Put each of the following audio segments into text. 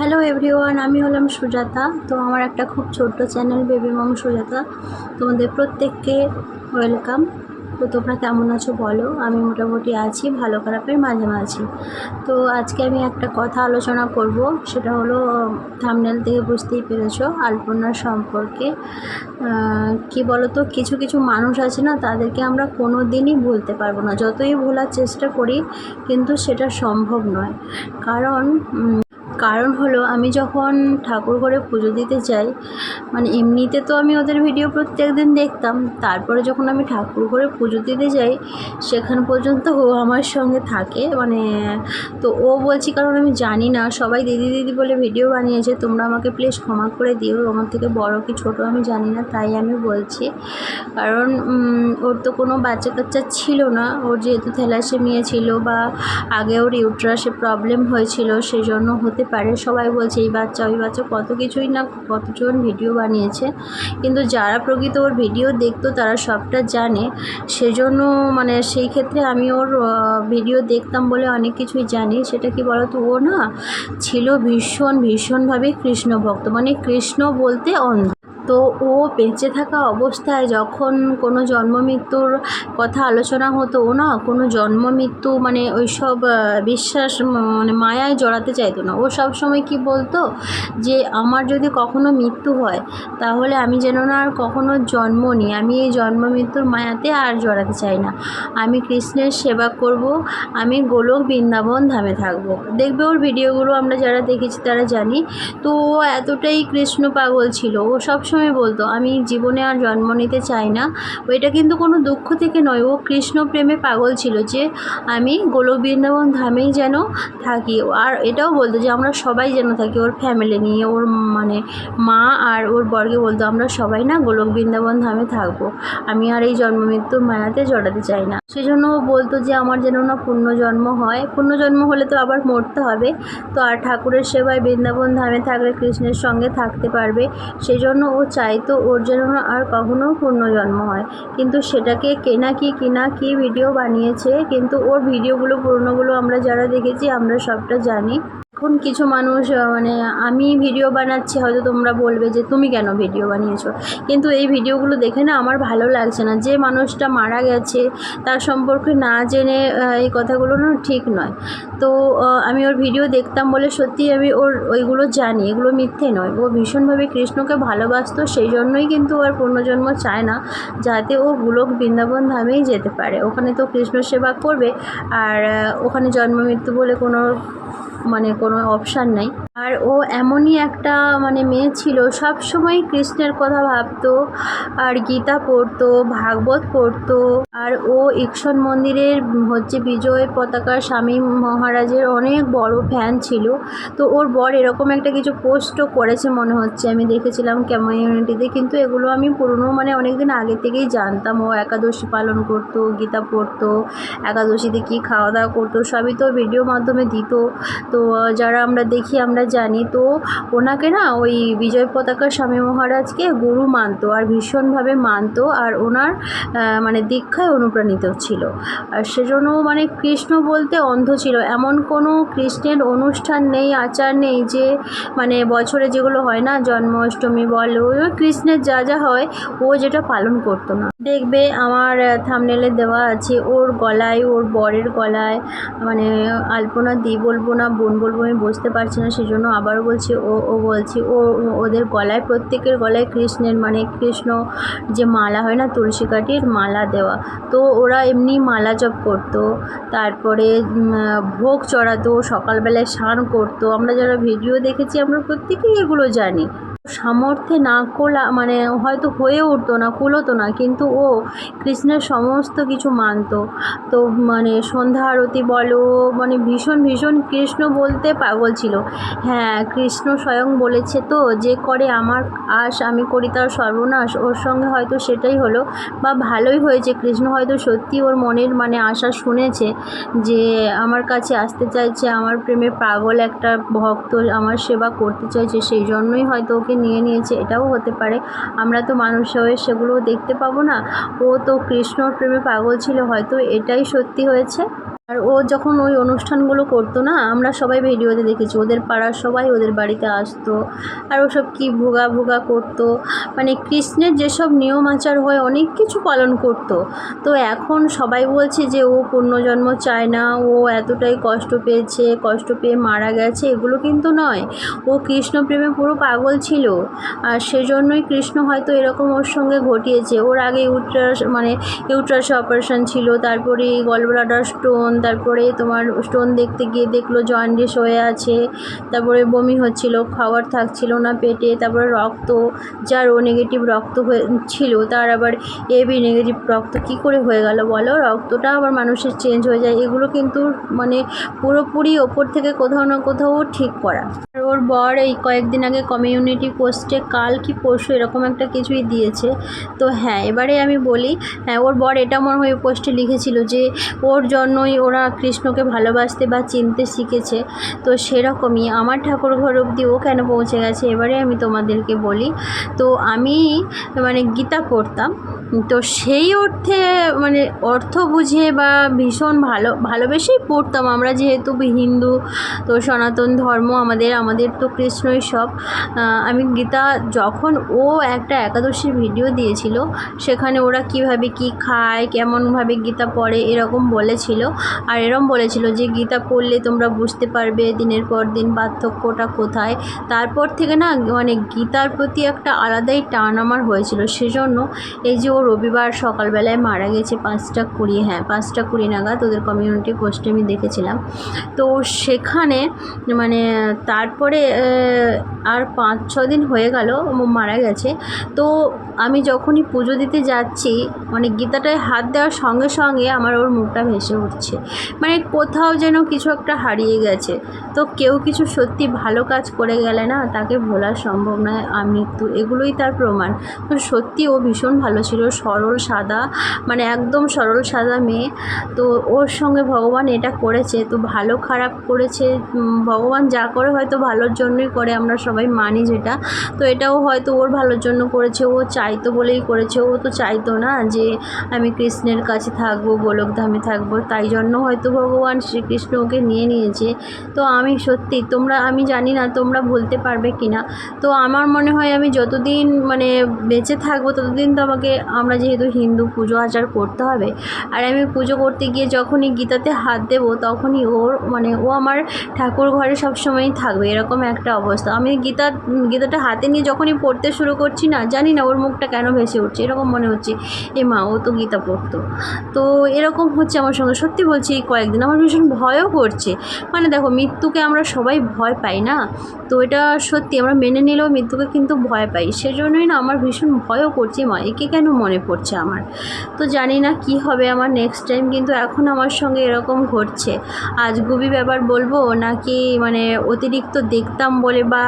Hello everyone আমি হলাম সুজাতা। তো আমার একটা খুব ছোট্ট চ্যানেল বেবি মম সুজাতা। তোমাদের প্রত্যেককে ওয়েলকাম তো তোমরা কেমন আছো বলো? আমি মোটামুটি আছি, ভালো খারাপের মাঝে মাঝে। তো আজকে আমি একটা কথা আলোচনা করব, সেটা হলো থামনেল থেকে বুঝতেই পেরেছ, আলপনার সম্পর্কে। কি বলো তো কিছু কিছু মানুষ আছে না, তাদেরকে আমরা কোনো দিনই ভুলতে পারব না। যতই ভোলার চেষ্টা করি, কিন্তু সেটা সম্ভব নয়। কারণ কারণ হলো আমি যখন ঠাকুর ঘরে পুজো দিতে যাই মানে এমনিতে তো আমি ওদের ভিডিও প্রত্যেক দিন দেখতাম, তারপরে যখন আমি ঠাকুর ঘরে পুজো দিতে যাই, সেখান পর্যন্ত ও আমার সঙ্গে থাকে। মানে তো ও বলছি, কারণ আমি জানি না, সবাই দিদি দিদি বলে ভিডিও বানিয়েছে, তোমরা আমাকে প্লিজ ক্ষমা করে দিও, আমার থেকে বড় কি ছোট আমি জানি না, তাই আমি বলছি। কারণ ওর তো কোনো বাচ্চা কাচ্চা ছিল না, ওর যেহেতু থ্যালাসেমিয়া ছিল বা আগে ওর ইউট্রাসে প্রবলেম হয়েছিল সেই জন্য হতে পারে, সবাই বলছে, এই বাচ্চা, ওই বাচ্চা কত কিছুই না, কতজন ভিডিও বানিয়েছে। কিন্তু যারা প্রকৃত ওর ভিডিও দেখতো, তারা সবটা জানে। সেজন্য মানে সেই ক্ষেত্রে আমি ওর ভিডিও দেখতাম বলে অনেক কিছুই জানি। সেটা কি বলতো, ও না ছিল ভীষণ, ভীষণভাবে কৃষ্ণ ভক্ত মানে কৃষ্ণ বলতে অন্ধ। তো ও বেঁচে থাকা অবস্থায় যখন কোনো জন্ম মৃত্যুর কথা আলোচনা হতো, ও না কোনো জন্ম মৃত্যু মানে ওই সব বিশ্বাস মানে মায়ায় জড়াতে চাইতো না। ও সব সময় কি বলতো যে, আমার যদি কখনো মৃত্যু হয়, তাহলে আমি যেন না আর কখনো জন্ম নিই। আমি এই জন্ম মৃত্যুর মায়াতে আর জড়াতে চাই না। আমি কৃষ্ণের সেবা করব, আমি গোলক বৃন্দাবন ধামে থাকব। দেখবে ওর ভিডিওগুলো আমরা যারা দেখেছি তারা জানি। তো ও এতটাই কৃষ্ণ পাগল ছিল। ও সবসময় বলতো, আমি জীবনে আর জন্ম নিতে চাই না। ওইটা কিন্তু কোনো দুঃখ থেকে নয়। ও কৃষ্ণ প্রেমে পাগল ছিল যে, আমি গোলক বৃন্দাবন ধামেই যেন থাকি। আর এটাও বলতো যে, আমরা সবাই যেন থাকি ওর ফ্যামিলি নিয়ে। ওর মানে মা আর ওর বর্গে বলতো, আমরা সবাই না গোলক বৃন্দাবন ধামে থাকব। আমি আর এই জন্ম মৃত্যুর মায়াতে জড়াতে চাই না। সেজন্য ও বলতো যে, আমার যেন না পুণ্যজন্ম হয়। পুণ্যজন্ম হলে তো আবার মরতে হবে। তো আর ঠাকুরের সেবায় বৃন্দাবন ধামে থাকলে কৃষ্ণের সঙ্গে থাকতে পারবে। সেই জন্য ও চাইতো ওর যেন আর কখনো পুণ্যজন্ম হয়। কিন্তু সেটাকে কেনা কি কিনা কি ভিডিও বানিয়েছে, কিন্তু ওর ভিডিওগুলো পুরনোগুলো আমরা যারা দেখেছি, আমরা সবটা জানি। এখন কিছু মানুষ মানে আমি ভিডিও বানাচ্ছি, হয়তো তোমরা বলবে যে তুমি কেন ভিডিও বানিয়েছো? কিন্তু এই ভিডিওগুলো দেখে না আমার ভালো লাগছে না। যে মানুষটা মারা গেছে, তার সম্পর্কে না জেনে এই কথাগুলো না ঠিক নয়। তো আমি ওর ভিডিও দেখতাম বলে সত্যি আমি ওর ওইগুলো জানি। এগুলো মিথ্যে নয়। ও ভীষণভাবে কৃষ্ণকে ভালোবাসতো সেই জন্যই কিন্তু ওর পুনর্জন্ম চায় না, যাতে ও গোলক বৃন্দাবন ধামেই যেতে পারে। ওখানে তো কৃষ্ণ সেবা করবে, আর ওখানে জন্ম মৃত্যু বলে কোনো মানে কোনো অপশান নাই। আর ও এমনই একটা মানে মেয়ে ছিল সব সময় কৃষ্ণের কথা ভাবতো, আর গীতা পড়তো, ভাগবত পড়তো, আর ও ইকশন মন্দিরের হচ্ছে বিজয় পতাকা স্বামী মহারাজের অনেক বড় ফ্যান ছিল। তো ওর বর এরকম একটা কিছু পোস্টও করেছে মনে হচ্ছে। আমি দেখেছিলাম কমিউনিটিতে কিন্তু এগুলো আমি পুরনো মানে অনেক দিন আগে থেকেই জানতাম। ও একাদশী পালন করতো, গীতা পড়তো, একাদশীতে কী খাওয়া দাওয়া করতো, সবই তো ভিডিও মাধ্যমে দিত। তো যারা আমরা দেখি, আমরা জানি। তো ওনাকে না, ওই বিজয় পতাকা স্বামী মহারাজকে গুরু মানতো আর ভীষণভাবে মানতো আর ওনার মানে দীক্ষায় অনুপ্রাণিত ছিল। আর সেজন্য মানে কৃষ্ণ বলতে অন্ধ ছিল। এমন কোনো কৃষ্ণের অনুষ্ঠান নেই, আচার নেই যে মানে বছরে যেগুলো হয় না, জন্মাষ্টমী বলো কৃষ্ণের যা যা হয়, ও যেটা পালন করতো না। দেখবে আমার থামনেলে দেওয়া আছে ওর গলায়, ওর বরের গলায় মানে আলপনা দিই বলব না, বোন বলব, আমি বুঝতে পারছি না সেই জন্য আবারও বলছি, ও ও বলছি, ও- ওদের গলায়, প্রত্যেকের গলায় কৃষ্ণের মানে কৃষ্ণ যে মালা হয় না, তুলসী কাঠির মালা দেওয়া। তো ওরা এমনি মালা জপ করতো, তারপরে ভোগ চড়াতো, সকালবেলায় স্নান করতো। আমরা যারা ভিডিও দেখেছি, আমরা প্রত্যেকেই এগুলো জানি। সামর্থ্যে না কোলা মানে হয়তো হয়ে উঠতো না কুলোতো না, কিন্তু ও কৃষ্ণের সমস্ত কিছু মানতো। তো মানে সন্ধ্যা আরতি বলো মানে ভীষণ ভীষণ কৃষ্ণ বলতে পাগল ছিল হ্যাঁ কৃষ্ণ স্বয়ং বলেছে তো যে করে আমার আশ আমি করি তার সর্বনাশ, ওর সঙ্গে হয়তো সেটাই হলো বা ভালোই হয়েছে। কৃষ্ণ হয়তো সত্যি ওর মনের মানে আশা শুনেছে যে আমার কাছে আসতে চাইছে, আমার প্রেমে পাগল একটা ভক্ত, আমার সেবা করতে চাইছে, সেই জন্যই হয়তো ওকে নিয়ে নিয়েছে, এটাও হতে পারে। আমরা তো মানুষ হয়ে সেগুলো দেখতে পাবো না। ও তো কৃষ্ণর প্রেমে পাগল ছিল, হয়তো এটাই সত্যি হয়েছে? আর ও যখন ওই অনুষ্ঠানগুলো করতো না, আমরা সবাই ভিডিওতে দেখেছি। ওদের পাড়ার সবাই ওদের বাড়িতে আসতো। আর ওসব কি ভোগা ভোগা করতো। মানে কৃষ্ণের যেসব নিয়ম আচার হয়, অনেক কিছু পালন করতো। তো এখন সবাই বলছে যে, ও পুণ্যজন্ম চায় না। ও এতটাই কষ্ট পেয়েছে, কষ্ট পেয়ে মারা গেছে, এগুলো কিন্তু নয়। ও কৃষ্ণ প্রেমে পুরো পাগল ছিল। আর সেজন্যই কৃষ্ণ হয়তো এরকম ওর সঙ্গে ঘটিয়েছে। ওর আগে ইউট্রাস মানে ইউট্রাস অপারেশন ছিল, তারপরে গলব্লাডার স্টোন তারপরে তোমার স্টোন দেখতে গিয়ে দেখল জন্ডিস হয়ে আছে। তারপরে বমি হচ্ছিল, খাওয়ার থাকছিল না পেটে, তারপরে রক্ত, যার ও নেগেটিভ রক্ত হয়ে ছিল তার আবার এ বি নেগেটিভ রক্ত কী করে হয়ে গেল বলো? রক্তটা আবার মানুষের চেঞ্জ হয়ে যায়। এগুলো কিন্তু মানে পুরোপুরি ওপর থেকে কোথাও না কোথাও ঠিক করা। ওর বর এই কয়েকদিন আগে কমিউনিটি পোস্টে কাল কি পরশু এরকম একটা কিছুই দিয়েছে। তো হ্যাঁ এবারে আমি বলি হ্যাঁ ওর বর এটা মনে হয় পোস্টে লিখেছিল যে, ওর জন্যই ওরা কৃষ্ণকে ভালোবাসতে বা চিনতে শিখেছে। তো সেরকমই আমার ঠাকুর ঘর অবধি ও কেন পৌঁছে গেছে? এবারে আমি তোমাদেরকে বলি। তো আমি মানে গীতা পড়তাম। তো সেই অর্থে মানে অর্থ বুঝে বা ভীষণ ভালো, ভালোবেসেই পড়তাম। আমরা যেহেতু হিন্দু, তো সনাতন ধর্ম আমাদের আমাদের তো কৃষ্ণই সব। আমি গীতা যখন ও একটা একাদশীর ভিডিও দিয়েছিল, সেখানে ওরা কীভাবে কি খায়, কেমনভাবে গীতা পড়ে, এরকম বলেছিল। আর এরম বলেছিল যে, গীতা পড়লে তোমরা বুঝতে পারবে দিনের পর দিন পার্থক্যটা কোথায়। তারপর থেকে না মানে গীতার প্রতি একটা আলাদাই টান আমার হয়েছিল। সেজন্য এই যে রবিবার সকালবেলায় মারা গেছে পাঁচটা কুড়ি হ্যাঁ পাঁচটা কুড়ি নাগাদ ওদের কমিউনিটি পোস্টে আমি দেখেছিলাম। তো সেখানে মানে তারপরে আর পাঁচ ছ দিন হয়ে গেল মারা গেছে। তো আমি যখনই পুজো দিতে যাচ্ছি মানে গীতাটায় হাত দেওয়ার সঙ্গে সঙ্গে আমার ওর মুখটা ভেসে উঠছে। মানে কোথাও যেন কিছু একটা হারিয়ে গেছে। তো কেউ কিছু সত্যি ভালো কাজ করে গেলে না, তাকে ভোলা সম্ভব নয়, আমৃত্যু, এগুলোই তার প্রমাণ। তো সত্যি ও ভীষণ ভালো ছিল সরল সাদা মানে একদম সরল সাদা মেয়ে। তো ওর সঙ্গে ভগবান এটা করেছে, তো ভালো খারাপ করেছে। ভগবান যা করে হয়তো ভালোর জন্যই করে, আমরা সবাই মানি যেটা। তো এটাও হয়তো ওর ভালোর জন্য করেছে, ও চাইতো বলেই করেছে। ও তো চাইতো না যে আমি কৃষ্ণের কাছে থাকব, গোলকধামে থাকব। তাই জন্য হয়তো ভগবান শ্রীকৃষ্ণ ওকে নিয়ে নিয়েছে। তো আমি সত্যি, তোমরা, আমি জানি না তোমরা বলতে পারবে কি না তো আমার মনে হয় আমি যতদিন মানে বেঁচে থাকব, ততদিন তো আমাকে আমরা যেহেতু হিন্দু, পুজো আচার করতে হবে। আর আমি পুজো করতে গিয়ে যখনই গীতাতে হাত দেবো, তখনই ওর মানে ও আমার ঠাকুর ঘরে সবসময়ই থাকবে, এরকম একটা অবস্থা। আমি গীতা, গীতাটা হাতে নিয়ে যখনই পড়তে শুরু করছি না, জানি না ওর মুখটা কেন ভেসে উঠছে, এরকম মনে হচ্ছে, এ মা, ও তো গীতা পড়তো। তো এরকম হচ্ছে আমার সঙ্গে। সত্যি বলছি, এই কয়েকদিন আমার ভীষণ ভয়ও করছে। মানে দেখো, মৃত্যুকে আমরা সবাই ভয় পাই না? তো এটা সত্যি, আমরা মেনে নিলেও মৃত্যুকে কিন্তু ভয় পাই। সেজন্যই না আমার ভীষণ ভয়ও করছে মা, একে কেন মনে পড়ছে আমার। তো জানি না কি হবে আমার নেক্সট টাইম কিন্তু এখন আমার সঙ্গে এরকম ঘটছে। আজগুবি ব্যাপার বলব, নাকি মানে অতিরিক্ত দেখতাম বলে বা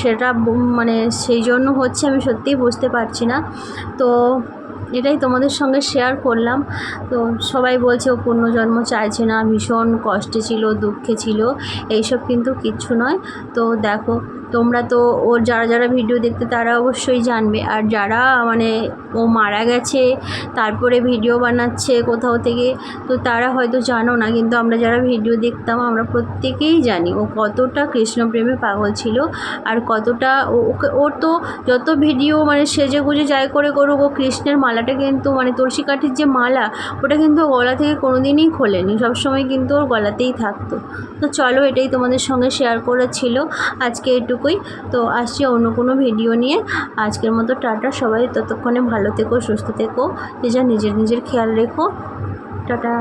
সেটা মানে সেই জন্য হচ্ছে আমি সত্যিই বুঝতে পারছি না। তো এটাই তোমাদের সঙ্গে শেয়ার করলাম। তো সবাই বলছে, ও পুণ্যজন্ম চাইছে না, ভীষণ কষ্টে ছিল, দুঃখে ছিল। এইসব কিন্তু কিচ্ছু নয়। তো দেখো তোমরা তো ওর যারা যারা ভিডিও দেখতে তারা অবশ্যই জানবে। আর যারা মানে ও মারা গেছে, তারপরে ভিডিও বানাচ্ছে কোথাও থেকে, তো তারা হয়তো জানো না। কিন্তু আমরা যারা ভিডিও দেখতাম, আমরা প্রত্যেকেই জানি ও কতটা কৃষ্ণপ্রেমে পাগল ছিল আর কতটা ওকে, ওর তো যত ভিডিও মানে সেজে গুজে যাই করে করুক, ও কৃষ্ণের মালাটা কিন্তু মানে তুলসী কাঠির যে মালা, ওটা কিন্তু গলা থেকে কোনো দিনই খোলেনি। সবসময় কিন্তু ওর গলাতেই থাকতো। তো চলো এটাই তোমাদের সঙ্গে শেয়ার করা ছিল আজকে এটুকুই তো আসছি অন্য কোনো ভিডিও নিয়ে। আজকের মতো টাটা সবাই। ততক্ষণে ভালো থেকো, সুস্থ থেকো। যে যা নিজের নিজের খেয়াল রেখো। টাটা।